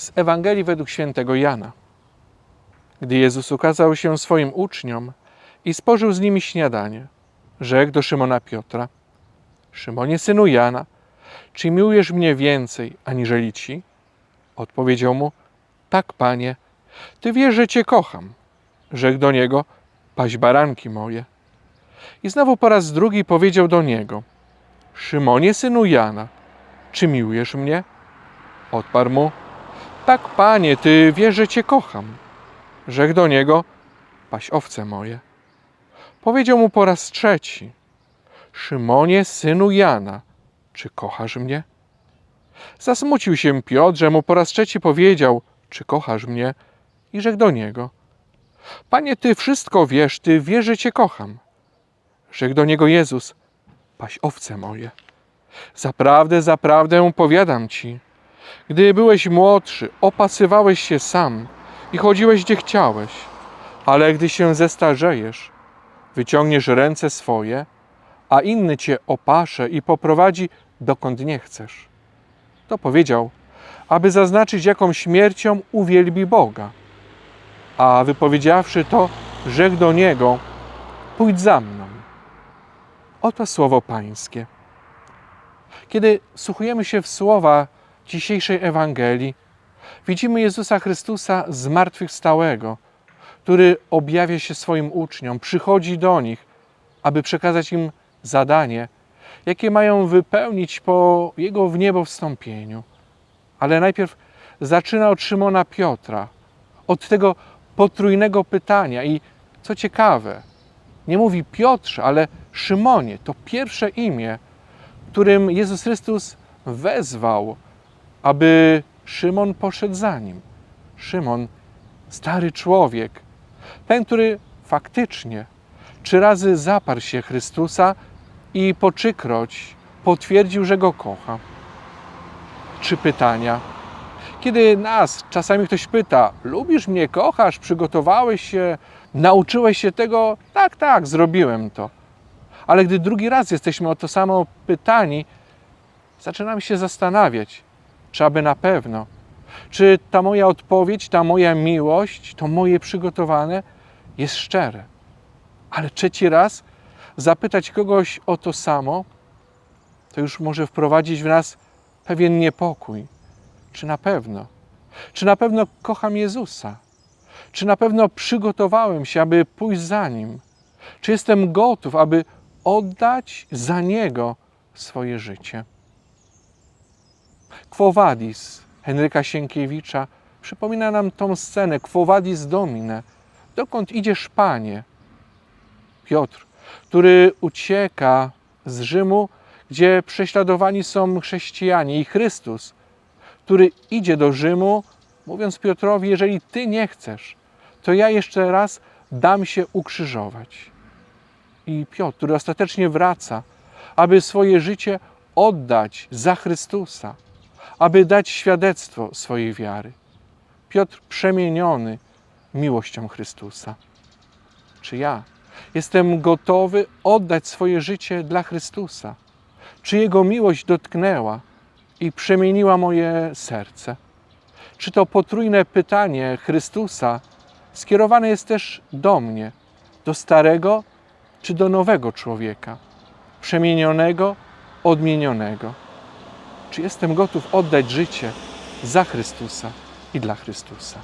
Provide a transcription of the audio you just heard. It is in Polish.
Z Ewangelii według świętego Jana. Gdy Jezus ukazał się swoim uczniom i spożył z nimi śniadanie, rzekł do Szymona Piotra: Szymonie, synu Jana, czy miłujesz mnie więcej aniżeli ci? Odpowiedział mu: Tak, panie, ty wiesz, że cię kocham. Rzekł do niego: Paś baranki moje. I znowu po raz drugi powiedział do niego: Szymonie, synu Jana, czy miłujesz mnie? Odparł mu: Tak, panie, ty wiesz, że cię kocham. Rzekł do niego: Paś owce moje. Powiedział mu po raz trzeci: Szymonie, synu Jana, czy kochasz mnie? Zasmucił się Piotr, że mu po raz trzeci powiedział: Czy kochasz mnie? I rzekł do niego: Panie, ty wszystko wiesz, ty wiesz, że cię kocham. Rzekł do niego Jezus: Paś owce moje. Zaprawdę, zaprawdę powiadam ci, gdy byłeś młodszy, opasywałeś się sam i chodziłeś gdzie chciałeś, ale gdy się zestarzejesz, wyciągniesz ręce swoje, a inny cię opasze i poprowadzi dokąd nie chcesz. To powiedział, aby zaznaczyć, jaką śmiercią uwielbi Boga. A wypowiedziawszy to, rzekł do niego: Pójdź za mną. Oto słowo Pańskie. Kiedy słuchujemy się w słowa dzisiejszej Ewangelii, widzimy Jezusa Chrystusa zmartwychwstałego, który objawia się swoim uczniom, przychodzi do nich, aby przekazać im zadanie, jakie mają wypełnić po Jego w niebo wstąpieniu. Ale najpierw zaczyna od Szymona Piotra, od tego potrójnego pytania i co ciekawe, nie mówi Piotrze, ale Szymonie, to pierwsze imię, którym Jezus Chrystus wezwał, aby Szymon poszedł za nim. Szymon, stary człowiek, ten, który faktycznie trzy razy zaparł się Chrystusa i po trzykroć potwierdził, że go kocha. Trzy pytania. Kiedy nas czasami ktoś pyta: Lubisz mnie, kochasz, przygotowałeś się, nauczyłeś się tego? Tak, tak, zrobiłem to. Ale gdy drugi raz jesteśmy o to samo pytani, zaczynamy się zastanawiać, czy aby na pewno, czy ta moja odpowiedź, ta moja miłość, to moje przygotowane jest szczere. Ale trzeci raz zapytać kogoś o to samo, to już może wprowadzić w nas pewien niepokój. Czy na pewno? Czy na pewno kocham Jezusa? Czy na pewno przygotowałem się, aby pójść za Nim? Czy jestem gotów, aby oddać za Niego swoje życie? Quo Vadis Henryka Sienkiewicza przypomina nam tą scenę Quo Vadis Domine. Dokąd idziesz, Panie? Piotr, który ucieka z Rzymu, gdzie prześladowani są chrześcijanie i Chrystus, który idzie do Rzymu, mówiąc Piotrowi: Jeżeli ty nie chcesz, to ja jeszcze raz dam się ukrzyżować. I Piotr, który ostatecznie wraca, aby swoje życie oddać za Chrystusa, aby dać świadectwo swojej wiary. Piotr przemieniony miłością Chrystusa. Czy ja jestem gotowy oddać swoje życie dla Chrystusa? Czy Jego miłość dotknęła i przemieniła moje serce? Czy to potrójne pytanie Chrystusa skierowane jest też do mnie, do starego czy do nowego człowieka, przemienionego, odmienionego? Czy jestem gotów oddać życie za Chrystusa i dla Chrystusa?